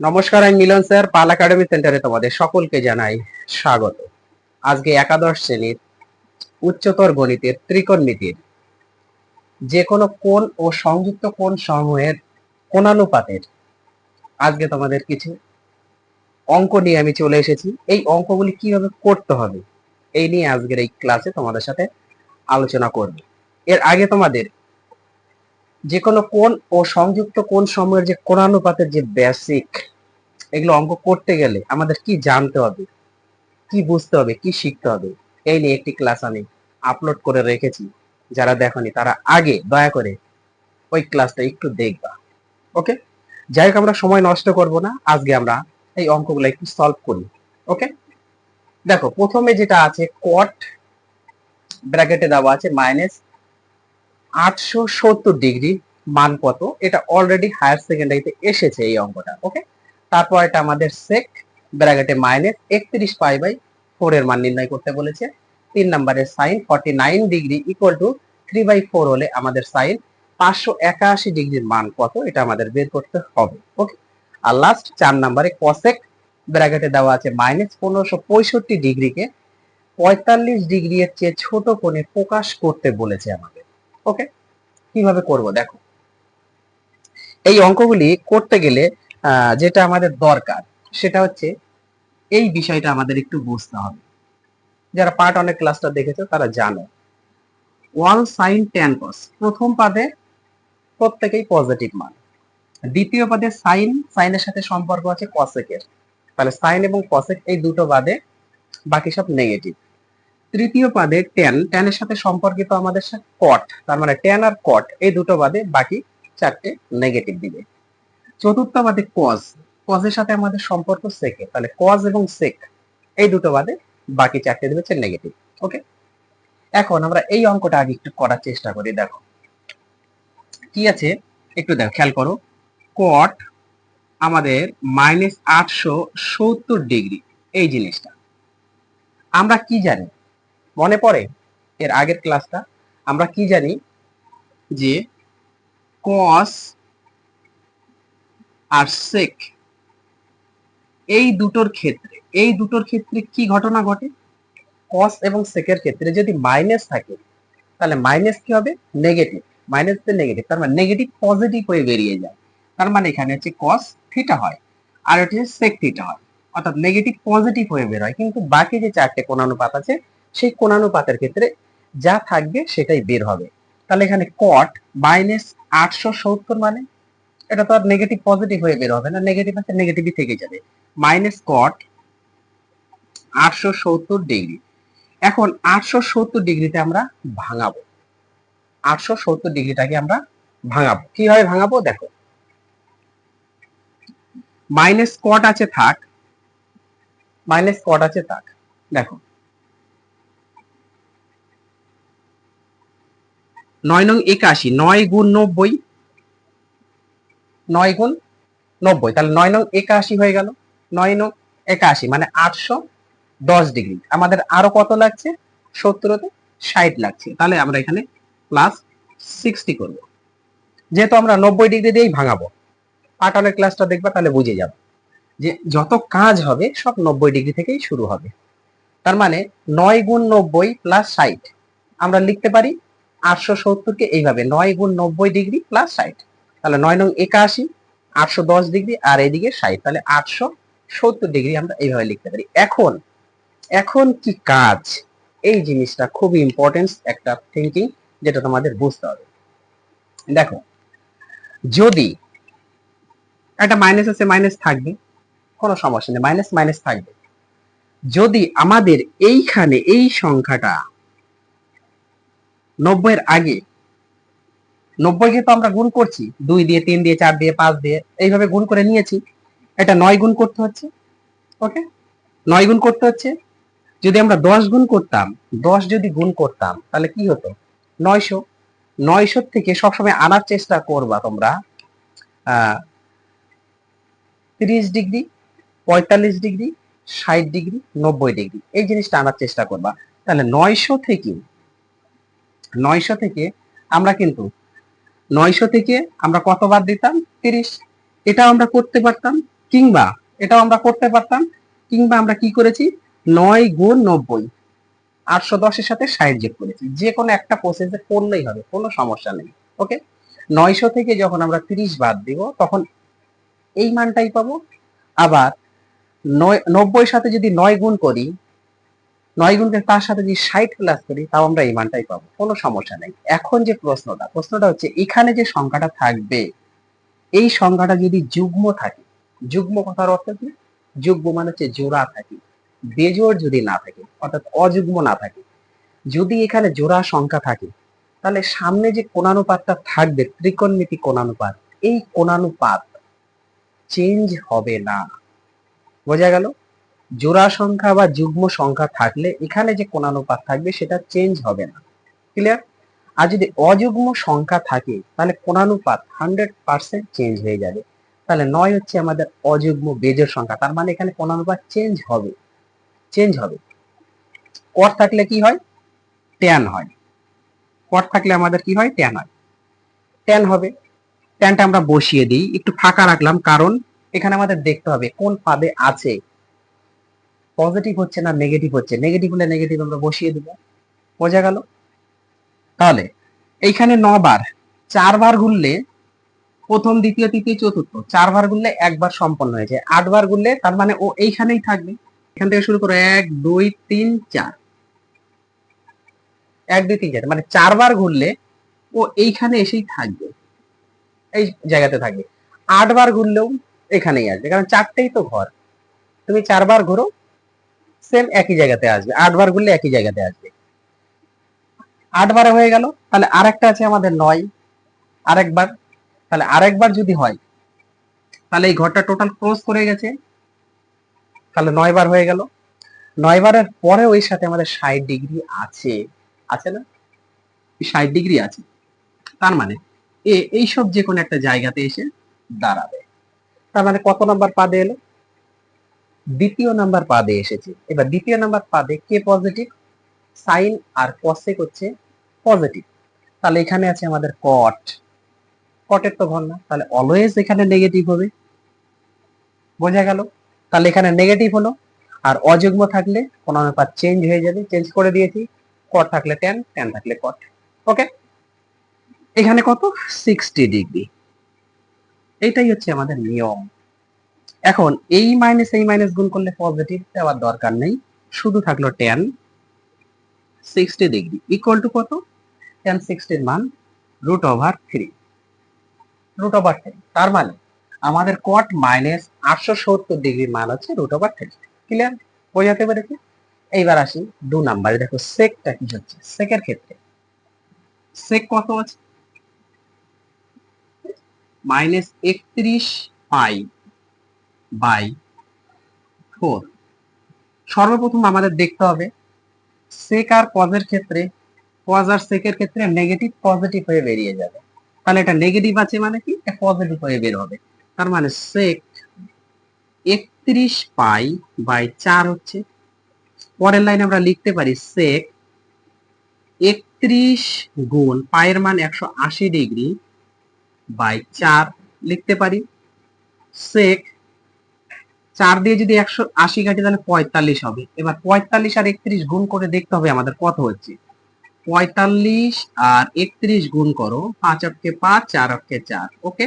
নমস্কার, আমি মিলন স্যার, পাল একাডেমি সেন্টারে তোমাদের সকলকে জানাই স্বাগত। আজকে একাদশ শ্রেণির উচ্চতর গণিতের ত্রিকোণমিতির যে কোনো কোণ ও সংযুক্ত কোণ সমূহের কোণানুপাতের আজকে তোমাদের কিছু অঙ্ক নিয়ে আমি চলে এসেছি। এই অঙ্কগুলি কীভাবে করতে হবে, এই নিয়ে আজকের এই ক্লাসে তোমাদের সাথে আলোচনা করব। এর আগে তোমাদের যে কোনো কোণ ও সংযুক্ত কোণ সময়ের যে কোণানুপাতের যে বেসিক এগুলো অঙ্ক করতে গেলে আমাদের কি জানতে হবে? কি বুঝতে হবে? কি শিখতে হবে? এই নিয়ে একটি ক্লাস আমি আপলোড করে রেখেছি। যারা দেখনি, তারা আগে দয়া করে ওই ক্লাসটা একটু দেখবা। ওকে যাই হোক, আমরা সময় নষ্ট করব না। আজকে আমরা এই অঙ্কগুলো একটু সলভ করি। ওকে দেখো, প্রথমে যেটা আছে কট ব্র্যাকেটে দেওয়া আছে মাইনাস আটশো সত্তর ডিগ্রি মান কত এটা অলরেডি হায়ার সেকেন্ডারিতে এসেছে এই অঙ্কটা ওকে তারপর এটা আমাদের সেক ব্র্যাকেটে মাইনাস একত্রিশ পাই বাই ফোর এর মান নির্ণয় করতে বলেছে। তিন নম্বরের sine forty nine degree equal to three by four হলে আমাদের সাইন পাঁচশো একাশি ডিগ্রির মান কত এটা আমাদের বের করতে হবে ওকে আর লাস্ট চার নম্বরে কসেক ব্র্যাকেটে দেওয়া আছে মাইনাস পনেরোশো পঁয়ষট্টি ডিগ্রিকে পঁয়তাল্লিশ ডিগ্রি এর চেয়ে ছোট কোণে প্রকাশ করতে বলেছে আমাদের। ওকে কীভাবে করব? দেখো। এই অঙ্কগুলি করতে গেলে যেটা আমাদের দরকার, সেটা হচ্ছে এই বিষয়টা আমাদের একটু বুঝতে হবে। যারা পার্ট অনেক ক্লাসটা দেখেছ, তারা জানো। ওয়ান সাইন টেন কস প্রথম পাদে প্রত্যেকেই পজিটিভ মান। দ্বিতীয় পাদে সাইন সাইনের সাথে সম্পর্ক আছে কসেকের তাহলে সাইন এবং কসেক এই দুটো বাদে বাকি সব নেগেটিভ তৃতীয় পাদে টেন টেনের সাথে সম্পর্কিত আমাদের সাথে কট তার মানে টেন আর কট এই দুটো বাদে বাকি চারটে নেগেটিভ দিবে। চতুর্থ বাদে কজ কজের সাথে আমাদের সম্পর্ক সেকে তাহলে কজ এবং সেক এই দুটো বাদে বাকি চারটে দেবে হচ্ছে নেগেটিভ ওকে এখন আমরা এই অঙ্কটা আগে একটু করার চেষ্টা করি, দেখো। কি আছে? একটু দেখো, খেয়াল করো। কট আমাদের মাইনাস আটশো সত্তর ডিগ্রি এই জিনিসটা। আমরা কি জানি? মনে পড়ে এর আগের ক্লাসটা, আমরা কি জানি যে কস আর সেক এই দুটোর ক্ষেত্রে, এই দুটোর ক্ষেত্রে কি ঘটনা ঘটে? কস এবং সেকের ক্ষেত্রে যদি মাইনাস থাকে, তাহলে মাইনাস কি হবে? নেগেটিভ মাইনাস নেগেটিভ তার মানে নেগেটিভ পজিটিভ হয়ে বেরিয়ে যায়। তার মানে এখানে হচ্ছে কস থিটা হয়, আর হচ্ছে সেক থিটা হয়। অর্থাৎ নেগেটিভ পজিটিভ হয়ে বের হয় কিন্তু বাকি যে চারটে কোণানুপাত আছে সেই কোণানুপাতের ক্ষেত্রে যা থাকবে সেটাই বের হবে। তাহলে এখানে কট মাইনাস আটশো সত্তর মানে? এটা তো আর নেগেটিভ পজিটিভ হয়ে বের হবে না নেগেটিভ আছে নেগেটিভই থেকে যাবে। মাইনাস কট আটশো সত্তর ডিগ্রি এখন আটশো সত্তর ডিগ্রিতে আমরা ভাঙাবো। আটশো সত্তর ডিগ্রিটাকে আমরা ভাঙাবো। কীভাবে ভাঙাবো? দেখো। মাইনাস কট আছে থাক। মাইনাস কট আছে থাক। দেখো। নয় নং একাশি, নয় গুণ নব্বই, নয় গুণ নব্বই। তাহলে নয় নং একাশি হয়ে গেল, নয় নং একাশি মানে আটশো দশ ডিগ্রি। আমাদের আরও কত লাগছে? সত্তরতে ষাট লাগছে। তাহলে আমরা এখানে প্লাস সিক্সটি করব। যেহেতু আমরা নব্বই ডিগ্রি দিয়েই ভাঙাবো পাটালের ক্লাসটা দেখবা, তাহলে বুঝে যাবে যে যত কাজ হবে, সব নব্বই ডিগ্রি থেকেই শুরু হবে। তার মানে নয় গুণ নব্বই প্লাস ষাট, আমরা লিখতে পারি আটশো সত্তরকে এইভাবে নয় গুণ নব্বই ডিগ্রি প্লাস ষাট। তাহলে নয় নং একাশি, আটশো দশ ডিগ্রি আর এইদিকে ষাট। তাহলে আটশো সত্তর ডিগ্রি আমরা এইভাবে লিখতে পারি। এখন এখন কি কাজ? এই জিনিসটা খুবই ইম্পর্টেন্স একটা থিঙ্কিং যেটা তোমাদের বুঝতে হবে। দেখো, যদি একটা মাইনাস আছে মাইনাস থাকবে, কোনো সমস্যা নেই মাইনাস মাইনাস থাকবে। যদি আমাদের এইখানে এই সংখ্যাটা নব্বইয়ের আগে। নব্বইকে তো আমরা গুণ করছি। দুই দিয়ে, তিন দিয়ে, চার দিয়ে, পাঁচ দিয়ে, এইভাবে গুণ করে নিয়েছি। এটা নয় গুণ করতে হচ্ছে। ওকে? নয় গুণ করতে হচ্ছে। যদি আমরা দশ গুণ করতাম, দশ যদি গুণ করতাম, তাহলে কি হতো? নয়শো। নয়শো থেকে সবসময় আনার চেষ্টা করবা তোমরা। তিরিশ ডিগ্রি, পঁয়তাল্লিশ ডিগ্রি, ষাট ডিগ্রি, নব্বই ডিগ্রি। এই জিনিসটা আনার চেষ্টা করবা। তাহলে নয়শো থেকে নয়শো থেকে আমরা কিন্তু নয়শো থেকে আমরা কত বাদ দিতাম? তিরিশ। এটা আমরা করতে পারতাম, কিংবা এটাও আমরা করতে পারতাম, কিংবা আমরা কি করেছি? নয় গুণ নব্বই। আটশো দশের সাথে ষাট যোগ করেছি। যে কোনো একটা প্রসেসে করলেই হবে, কোনো সমস্যা নেই। ওকে নয়শো থেকে যখন আমরা তিরিশ বাদ দিব, তখন এই মানটাই পাবো। আবার নয় নব্বই সাথে যদি নয় গুণ করি নয় গুণকে তার সাথে যদি ষাট প্লাস করি, তাও আমরা এই মানটাই পাবো। কোনো সমস্যা নেই। এখন যে প্রশ্নটা প্রশ্নটা হচ্ছে এখানে যে সংখ্যাটা থাকবে, এই সংখ্যাটা যদি যুগ্ম থাকে, যুগ্ম কথার অর্থ কি? যুগ্ম মানে হচ্ছে জোড়া থাকে। বেজোড় যদি না থাকে, অর্থাৎ অযুগ্ম না থাকে, যদি এখানে জোড়া সংখ্যা থাকে, তাহলে সামনে যে কোণানুপাতটা থাকবে, ত্রিকোণমিতি কোণানুপাত, এই কোণানুপাত চেঞ্জ হবে না। বোঝা গেল? জোড়া সংখ্যা বা যুগ্ম সংখ্যা থাকলে এখানে যে কোণানুপাত থাকবে সেটা চেঞ্জ হবে না। ক্লিয়ার আর যদি অযুগ্ম সংখ্যা থাকে, তাহলে কোণানুপাত হান্ড্রেড পার্সেন্ট চেঞ্জ হয়ে যাবে। তাহলে নয় হচ্ছে আমাদের অযুগ্ম বেজোর সংখ্যা, তার মানে এখানে কোণানুপাত চেঞ্জ হবে। চেঞ্জ হবে। কর থাকলে কি হয়? ট্যান হয়। কর থাকলে আমাদের কি হয়? ট্যান হয়। ট্যান হবে। ট্যানটা আমরা বসিয়ে দিই। একটু ফাঁকা রাখলাম, কারণ এখানে আমাদের দেখতে হবে কোন পাদে আছে। পজিটিভ হচ্ছে না নেগেটিভ হচ্ছে? নেগেটিভ হলে নেগেটিভ আমরা বসিয়ে দিব। বোঝা গেল? তাহলে এইখানে নবার, চারবার ঘুরলে প্রথম, দ্বিতীয়, তৃতীয়, চতুর্থ, চারবার ঘুরলে একবার সম্পন্ন হয়েছে আটবার ঘুরলে তার মানে ও এইখানেই থাকবে। এখান থেকে শুরু করো, এক, দুই, তিন, চার। এক, দুই, তিন, চার। মানে চারবার ঘুরলে ও এইখানে এসেই থাকবে। এই জায়গাতে থাকবে। আটবার ঘুরলেও এখানেই আসবে। কারণ চারটেই তো ঘর। তুমি চারবার ঘুরো সেম একই জায়গাতে আসবে। আটবার ঘুরলে একই জায়গাতে আসবে। আটবারে হয়ে গেল, তাহলে আরেকটা আছে আমাদের নয়। আরেকবার, তাহলে আরেকবার যদি হয়, তাহলে এই ঘরটা টোটাল ক্রস করে গেছে। তাহলে নয় বার হয়ে গেল। নয় বারের পরে ওই সাথে আমাদের ষাট ডিগ্রি আছে। আছে না? ষাট ডিগ্রি আছে। তার মানে এ, এইসব যে কোনো একটা জায়গাতে এসে দাঁড়াবে। তার মানে কত নাম্বার পাদে এলো? দ্বিতীয় নাম্বার পাদে এসেছে। এবার দ্বিতীয় নাম্বার পাদে কে পজিটিভ সাইন আর কসেক হচ্ছে পজিটিভ তাহলে এখানে আছে আমাদের কট কটের তো ঘর না, তাহলে অলওয়েজ এখানে নেগেটিভ হবে। বোঝা গেল? তাহলে এখানে নেগেটিভ হলো, আর অযুগ্ম থাকলে কোন অনুপাত চেঞ্জ হয়ে যাবে। চেঞ্জ করে দিয়েছি কট থাকলে টেন টেন থাকলে কট ওকে এখানে কত? সিক্সটি ডিগ্রি এইটাই হচ্ছে আমাদের নিয়ম। এখন এই মাইনাস এই মাইনাস গুণ করলে পজিটিভ দেওয়ার দরকার নেই। শুধু থাকল tan sixty degree equal to কত? টেন সিক্সটির মান root over three root over three তার মানে আমাদের কট মাইনাস আটশো সত্তর ডিগ্রির মান হচ্ছে রুট ওভার থ্রি ক্লিয়ার বোঝাতে পেরেছি? এইবার আসি দু নাম্বারে দেখো সেকটা কি হচ্ছে? সেকের ক্ষেত্রে। সেক কত আছে? মাইনাস একত্রিশ পাই বাই ফোর সর্বপ্রথম আমাদের দেখতে হবে সেক আর কজের ক্ষেত্রে কজ আর সেকের ক্ষেত্রে নেগেটিভ পজিটিভ হয়ে বেরিয়ে যাবে। তাহলে এটা নেগেটিভ আছে মানে কি? পজিটিভ হয়ে বের হবে। তার মানে সেক একত্রিশ পাই বাই চার হচ্ছে। পরের লাইনে আমরা লিখতে পারি সেক একত্রিশ গুণ পায়ের মান একশো আশি ডিগ্রি বাই চার লিখতে পারি। সেক চার দিয়ে যদি একশো আশি কাটি তাহলে পঁয়তাল্লিশ হবে। এবার পঁয়তাল্লিশ আর একত্রিশ গুণ করে দেখতে হবে আমাদের কত হচ্ছে। পঁয়তাল্লিশ আর একত্রিশ গুণ করো, পাঁচ অক্ষে পাঁচ, চার অক্ষে চার, ওকে?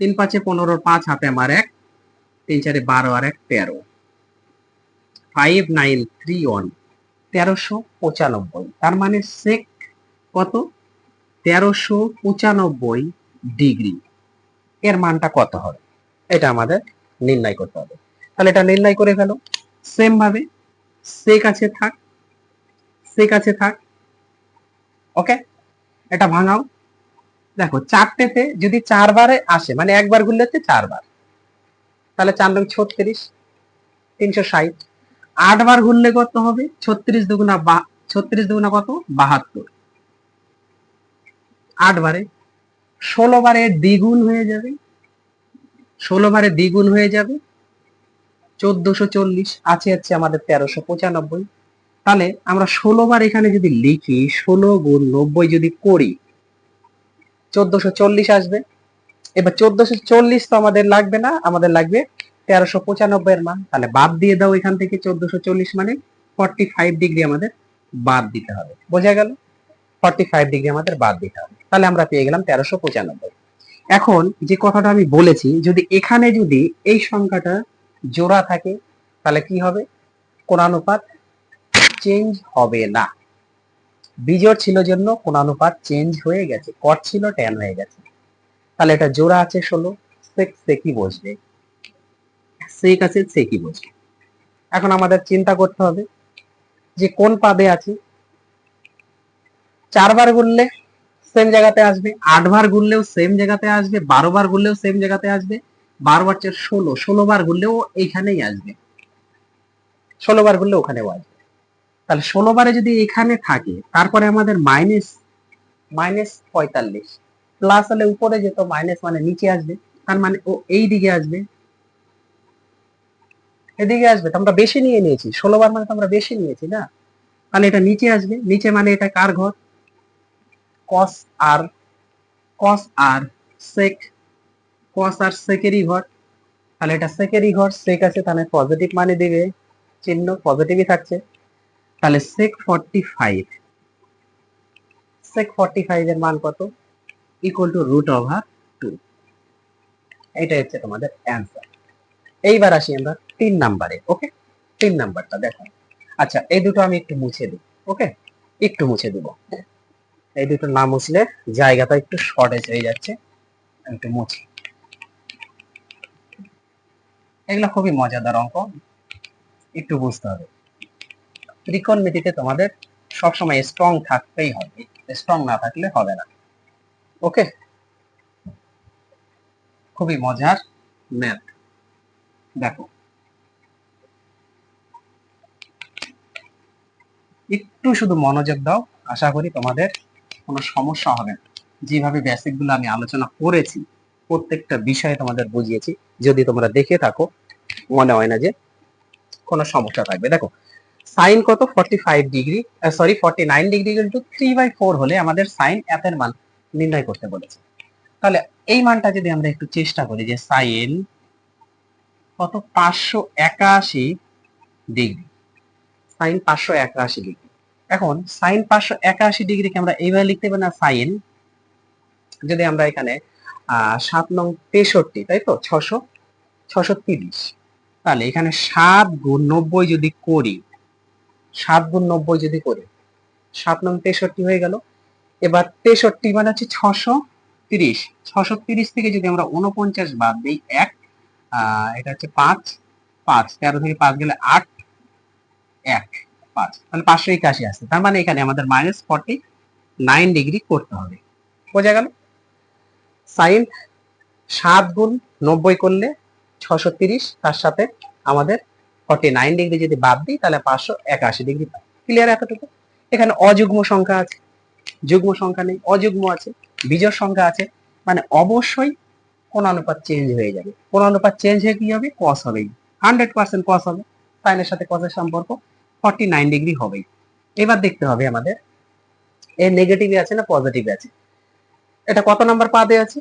তিন পাঁচে পনেরো, পাঁচ হাতে আমার এক, তিন চারে বারো আর এক, তেরো। ফাইভ নাইন থ্রি ওয়ান তেরোশো পঁচানব্বই। তার মানে সেক কত? তেরোশো পঁচানব্বই ডিগ্রি। এর মানটা কত হবে? এটা আমাদের নির্ণয় করতে হবে। তাহলে এটা নির্ণয় করে ফেলো। সেম ভাবে সে কাছে থাক, সে কাছে থাক ওকে এটা ভাঙাও। দেখো, চারটেতে যদি চারবারে আসে মানে একবার ঘুরলে হচ্ছে চারবার, তাহলে চার নং ছত্রিশ, তিনশো ষাট। আটবার ঘুরলে কত হবে? ছত্রিশ দুগুণা বা, ছত্রিশ দুগুণা কত? বাহাত্তর। আটবারে ষোলো বারে দ্বিগুণ হয়ে যাবে। ষোলো বারে দ্বিগুণ হয়ে যাবে। চোদ্দশো চল্লিশ, আছে হচ্ছে আমাদের তেরোশো পঁচানব্বই। তাহলে আমরা ষোলো বার এখানে যদি লিখি, ষোলো গুণ নব্বই যদি করি, চোদ্দশো চল্লিশ আসবে। এবার চোদ্দশো চল্লিশ তো আমাদের লাগবে না, আমাদের লাগবে তেরোশো পঁচানব্বই এর মান। তাহলে বাদ দিয়ে দাও এখান থেকে চোদ্দশো চল্লিশ মানে ফর্টি ফাইভ ডিগ্রি আমাদের বাদ দিতে হবে। বোঝা গেল? ফর্টি ফাইভ ডিগ্রি আমাদের বাদ দিতে হবে। তাহলে আমরা পেয়ে গেলাম তেরোশো পঁচানব্বই। এখন যে কথাটা আমি বলেছি, যদি এখানে যদি এই সংখ্যাটা জোড়া থাকে, তাহলে কি হবে? কোণানুপাত চেঞ্জ হবে না। বিজোড় ছিল জন্য কোণানুপাত চেঞ্জ হয়ে গেছে কট ছিল ট্যান হয়ে গেছে। তাহলে এটা জোড়া আছে ষোলো সেক সেকই বসবে। সেক আছে সেকই বসবে। এখন আমাদের চিন্তা করতে হবে যে কোন পাদে আছে? চারবার গুনলে সেম জায়গাতে আসবে আটবার গুনলেও সেম জায়গাতে আসবে, বারো বার গুনলেও সেম জায়গাতে আসবে, বারো বার চেয়ে ষোলো ষোলো বার গুনলেও এইখানেই আসবে। ষোলো বার গুনলে ওখানেও আসবে। তাহলে ষোলো বারে যদি এখানে থাকে, তারপরে আমাদের মাইনাস মাইনাস পঁয়তাল্লিশ প্লাস হলে উপরে যেত মাইনাস মানে নিচে আসবে, তার মানে ও এই দিকে আসবে। এদিকে আসবে, তো আমরা বেশি নিয়ে নিয়েছি, ষোলো বার মানে তো আমরা বেশি নিয়েছি না। তাহলে এটা নিচে আসবে, নিচে মানে এটা কার ঘর? কস আর কস আর সেক কস আর সেকেরই ঘর। তাহলে এটা সেকেরই ঘর সেক আছে, তাহলে পজিটিভ মানে দিবে, চিহ্ন পজিটিভই থাকছে। তাহলে sec forty five sec forty five এর মান কত? Equal to root over two এইটা হচ্ছে তোমাদের অ্যান্সার এইবার আসি আমরা তিন নাম্বারে ওকে তিন নাম্বারটা দেখো। আচ্ছা এই দুটো আমি একটু মুছে দিই ওকে একটু মুছে দিব। এই দুটো না মুছলে জায়গাটা একটু শর্টেজ হয়ে যাচ্ছে একটু মুছি। এগুলো খুবই মজাদার অঙ্ক, একটু বুঝতে হবে। ত্রিকোণমিতিতে তোমাদের সবসময় স্ট্রং থাকতেই হবে স্ট্রং না থাকলে হবে না। ওকে? খুবই মজার ম্যাথ দেখো। একটু শুধু মনোযোগ দাও, আশা করি তোমাদের কোনো সমস্যা হবে না। যেভাবে বেসিকগুলো আমি আলোচনা করেছি, প্রত্যেকটা বিষয়ে তোমাদের বুঝিয়েছি। যদি তোমরা দেখে থাকো, মনে হয় না যে কোনো সমস্যা থাকবে। দেখো সাইন কত? Forty five degree sorry forty nine degree into three by four হলে আমাদের সাইন এতের মান নির্ণয় করতে বলেছে। তাহলে এই মানটা যদি আমরা একটু চেষ্টা করি যে সাইন কত? পাঁচশো একাশি ডিগ্রি সাইন পাঁচশো একাশি ডিগ্রি এখন সাইন পাঁচশো একাশি ডিগ্রিকে আমরা এইভাবে লিখতে পারি না সাইন যদি আমরা এখানে সাত নং তেষট্টি, তাই তো? ছশো ছশো তিরিশ। তাহলে এখানে সাত গুণ নব্বই যদি করি, সাত গুণ নব্বই যদি করি, সাত নং তেষট্টি হয়ে গেল। এবার তেষট্টি মানে হচ্ছে ছশো তিরিশ। ছশো তিরিশ থেকে যদি আমরা উনপঞ্চাশ বাদ দিই, এক এটা হচ্ছে পাঁচ পাঁচ। তেরো থেকে পাঁচ গেলে আট, এক। পাঁচ, তাহলে পাঁচশো একাশি আসছে। তার মানে এখানে আমাদের মাইনাস ফর্টি নাইন ডিগ্রি করতে হবে। বোঝা গেল? সাইন সাত গুণ নব্বই করলে ছশো তিরিশ, তার সাথে আমাদের ফর্টি নাইন ডিগ্রি যদি বাদ দিই, তাহলে পাঁচশো একাশি ডিগ্রি পাই। ক্লিয়ার এতটুকু? এখানে অযুগ্ম সংখ্যা আছে। যুগ্ম সংখ্যা নেই, অযুগ্ম আছে, বিজোড় সংখ্যা আছে। মানে অবশ্যই কোন অনুপাত চেঞ্জ হয়ে যাবে। কোন অনুপাত চেঞ্জ হয়ে কি হবে? কস হবেই হান্ড্রেড পার্সেন্ট কস হবে। সাইনের সাথে কসের সম্পর্ক। ফর্টি নাইন ডিগ্রি হবেই। এবার দেখতে হবে আমাদের এর নেগেটিভে আছে না পজিটিভে আছে? এটা কত নাম্বার পাদে আছে?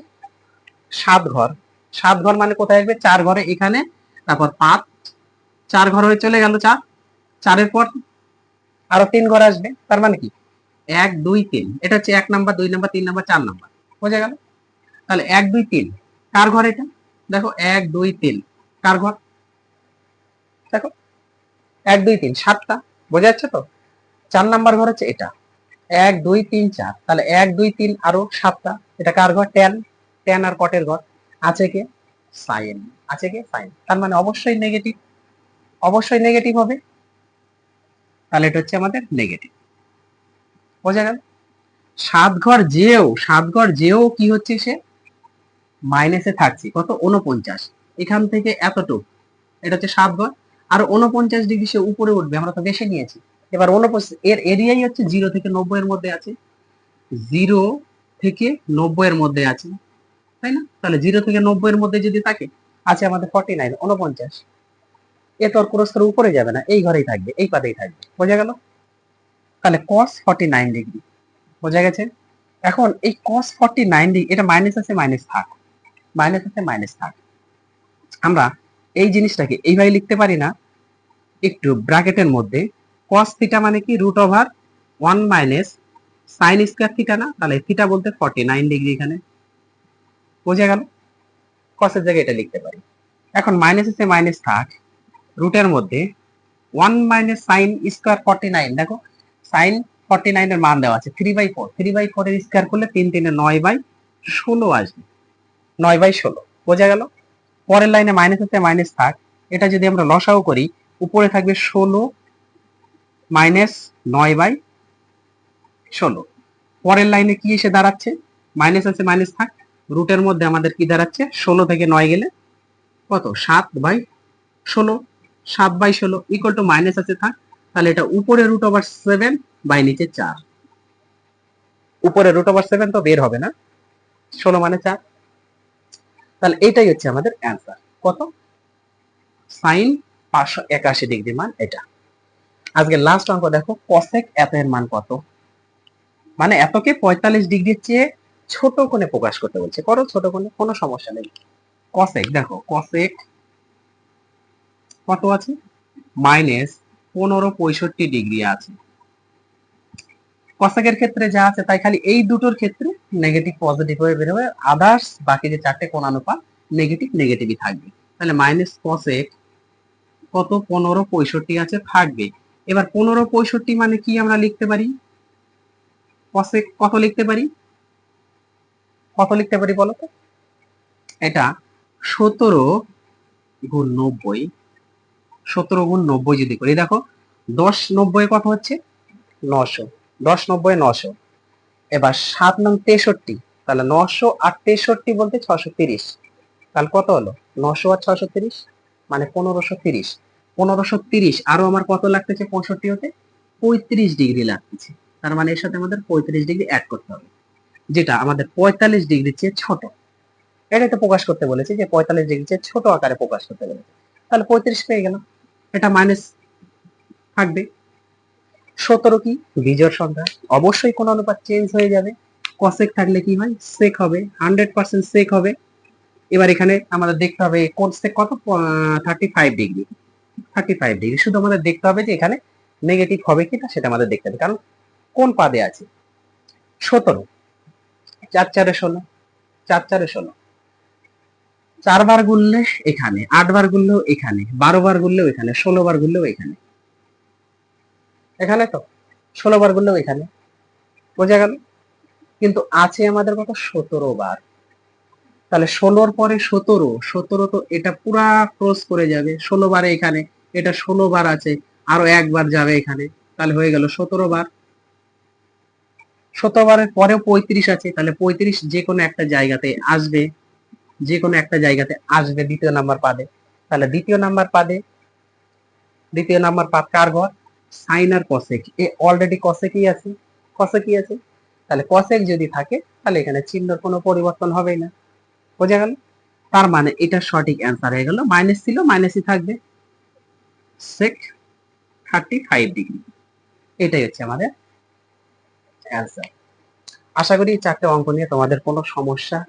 সাত ঘর। সাত ঘর মানে কোথায় আসবে? চার ঘরে এখানে, তারপর পাঁচ। চার ঘর হয়ে চলে গেল চার। চারের পর আরও তিন ঘর আসবে। তার মানে কি? এক, দুই, তিন। এটা হচ্ছে এক নাম্বার দুই নাম্বার তিন নাম্বার চার নাম্বার বোঝা গেল? তাহলে এক, দুই, তিন। কার ঘর এটা? দেখো, এক, দুই, তিন। কার ঘর? দেখো এক, দুই, তিন, সাতটা। বোঝা যাচ্ছে তো? চার নাম্বার ঘর হচ্ছে এটা। এক, দুই, তিন, চার। তাহলে এক, দুই, তিন আরও সাতটা। এটা কার ঘর? টেন টেন আর কটের ঘর। আছে কে? সাইন আছে কে? সাইন তার মানে অবশ্যই নেগেটিভ অবশ্যই নেগেটিভ হবে। তাহলে এটা হচ্ছে আমাদের নেগেটিভ বোঝা গেল? সাত ঘর যেও, সাত ঘর যেও কি হচ্ছে সে? মাইনাসে থাকছে। কত? উনপঞ্চাশ এখান থেকে এতটুকু। এটা হচ্ছে সাত ঘর। আর উনপঞ্চাশ ডিগ্রি সে উপরে উঠবে, আমরা তো বেশি নিয়েছি। এবার এর এরিয়াই হচ্ছে জিরো থেকে নব্বই এর মধ্যে আছে। জিরো থেকে নব্বই এর মধ্যে আছে, তাই না? তাহলে জিরো থেকে নব্বই এর মধ্যে যদি থাকে, আছে আমাদের ফর্টি নাইন উনপঞ্চাশ এ তো আর কোনো স্তর উপরে যাবে না, এই ঘরেই থাকবে, এই পাতেই থাকবে। বোঝা গেল? তাহলে কস ফর্টি নাইন ডিগ্রি বোঝা গেছে? এখন এই কস ফর্টি নাইন ডিগ্রি এটা মাইনাস আছে মাইনাস থাক। মাইনাস আছে মাইনাস থাক। আমরা এই জিনিসটাকে এইভাবে লিখতে পারি না একটু ব্র্যাকেটের মধ্যে, cos থিটা মানে কি? Root over one minus sine square theta না? তাহলে থিটা বলতে ফর্টি নাইন ডিগ্রি এখানে। বোঝা গেল? কসের জায়গায় এটা লিখতে পারি। এখন মাইনাস এসে মাইনাস থাক। রুটের মধ্যে one minus sine square forty nine দেখো সাইন ফর্টি নাইনের মান দেওয়া আছে three by four three by four এর স্কোয়ার করলে তিন তিনে নয় বাই ষোলো আসবে। নয় বাই ষোলো। বোঝা গেল? পরের লাইনে মাইনাস আছে মাইনাস থাক। এটা যদি আমরা লসাও করি উপরে থাকবে ষোলো মাইনাস নয় বাই ষোলো। পরের লাইনে কি এসে দাঁড়াচ্ছে? মাইনাস আছে, মাইনাস থাক। রুটের মধ্যে আমাদের কি দাঁড়াচ্ছে? ষোলো থেকে নয় গেলে কত? সাত বাই ষোলো। সাত বাই ষোলো ইকুয়াল টু মাইনাস আছে, থাক। তাহলে এটা উপরে রুট ওভার সেভেন বাই নিচে চার। উপরে রুট ওভার সেভেন তো বের হবে না। ষোলো মানে চার। তাহলে এটাই হচ্ছে আমাদের অ্যান্সার কত? সাইন পাঁচশো একাশি ডিগ্রি মান এটা। আজকে লাস্ট অঙ্ক দেখো কসেক এত এর মান কত? মানে এতকে পঁয়তাল্লিশ ডিগ্রির চেয়ে ছোট কোণে প্রকাশ করতে বলছে। করো ছোট কোণে, কোনো সমস্যা নেই। কসেক দেখো কসেক কত আছে? মাইনাস পনেরো পঁয়ষট্টি ডিগ্রি আছে। কসেকের ক্ষেত্রে যা আছে, তাই খালি এই দুটোর ক্ষেত্রে নেগেটিভ পজিটিভ হয়ে বেরোবে। আদার্স বাকি যে চারটে কোণ অনুপাত নেগেটিভ নেগেটিভই থাকবে। তাহলে মাইনাস কসেক কত? পনেরো, পঁয়ষট্টি আছে থাকবে এবার পনেরো, পঁয়ষট্টি মানে কি আমরা লিখতে পারি? কসেক কত লিখতে পারি? কত লিখতে পারি বলো তো? এটা সতেরো গুণ নব্বই। সতেরো গুণ নব্বই যদি করি, দেখো, দশ নব্বই কত হচ্ছে? নশো। দশ নব্বই, নশো। এবার সাত নং তেষট্টি, তাহলে নশো আর তেষট্টি বলতে ছশো তিরিশ। তাহলে কত হলো? নশো আর ছশো তিরিশ মানে পনেরোশো তিরিশ। পনেরোশো তিরিশ, আরও আমার কত লাগতেছে পঁয়ষট্টি হতে? পঁয়ত্রিশ ডিগ্রি লাগতেছে। তার মানে এর সাথে আমাদের পঁয়ত্রিশ ডিগ্রি অ্যাড করতে হবে। যেটা আমাদের পঁয়তাল্লিশ ডিগ্রির চেয়ে ছোট। এটা তো প্রকাশ করতে বলেছে যে পঁয়তাল্লিশ ডিগ্রি চেয়ে ছোট আকারে প্রকাশ করতে বলেছে। তাহলে পঁয়ত্রিশ পেয়ে গেলাম। এটা মাইনাস থাকবে। সতেরো কি? বিজোড় সংখ্যা। অবশ্যই কোন অনুপাত চেঞ্জ হয়ে যাবে। কসেক থাকলে কি হয়? সেক হবে। হান্ড্রেড পার্সেন্ট সেক হবে। এবার এখানে আমাদের দেখতে হবে কোন সেক কত? Thirty five degree thirty five degree শুধু আমাদের দেখতে হবে যে এখানে নেগেটিভ হবে কিনা সেটা আমাদের দেখতে হবে। কারণ কোন পাদে আছে? সতেরো। চার চারে ষোলো। চার চারে ষোলো। চারবার গুনলে এখানে আটবার গুনলেও এখানে, বারো বার গুনলেও এখানে, ষোলো বার গুনলেও এখানে। এখানে তো? ষোলো বার গুনলেও এখানে। বোঝা গেল? কিন্তু আছে আমাদের কত? সতেরো বার। তাহলে ষোলোর পরে সতেরো সতেরো তো এটা পুরা ক্রস করে যাবে। ষোলো বারে এখানে, এটা ষোলো বার আছে, আরও একবার যাবে এখানে। তাহলে হয়ে গেল সতেরো বার। সতেরো বারের পরেও পঁয়ত্রিশ আছে, তাহলে পঁয়ত্রিশ যে কোনো একটা জায়গাতে আসবে, যে কোনো একটা জায়গাতে আসবে দ্বিতীয় নাম্বার পাদে। তাহলে দ্বিতীয় নাম্বার পাদে, দ্বিতীয় নাম্বার পাদ কার ঘর? সাইন আর কসেক এ অলরেডি কসেকই আছে। কসেকই আছে। তাহলে কসেক যদি থাকে, তাহলে এখানে চিহ্নর কোনো পরিবর্তন হবেই না। বোঝা গেল? তার মানে এটা সঠিক অ্যান্সার হয়ে গেল। মাইনাস ছিল মাইনাসই থাকবে। সেক থার্টি ফাইভ ডিগ্রি এটাই হচ্ছে আমাদের অ্যান্সার আশা করি চারটে অঙ্ক নিয়ে তোমাদের কোনো সমস্যা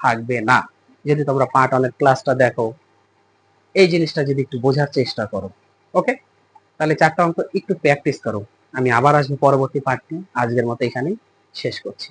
থাকবে না। যদি তোমরা পার্ট ওয়ানের ক্লাসটা দেখো, এই জিনিসটা যদি একটু বোঝার চেষ্টা করো ওকে তাহলে চারটা অঙ্ক একটু প্র্যাকটিস করো। আমি আবার আসব পরবর্তী পার্ট নিয়ে। আজকের মতো এখানেই শেষ করছি।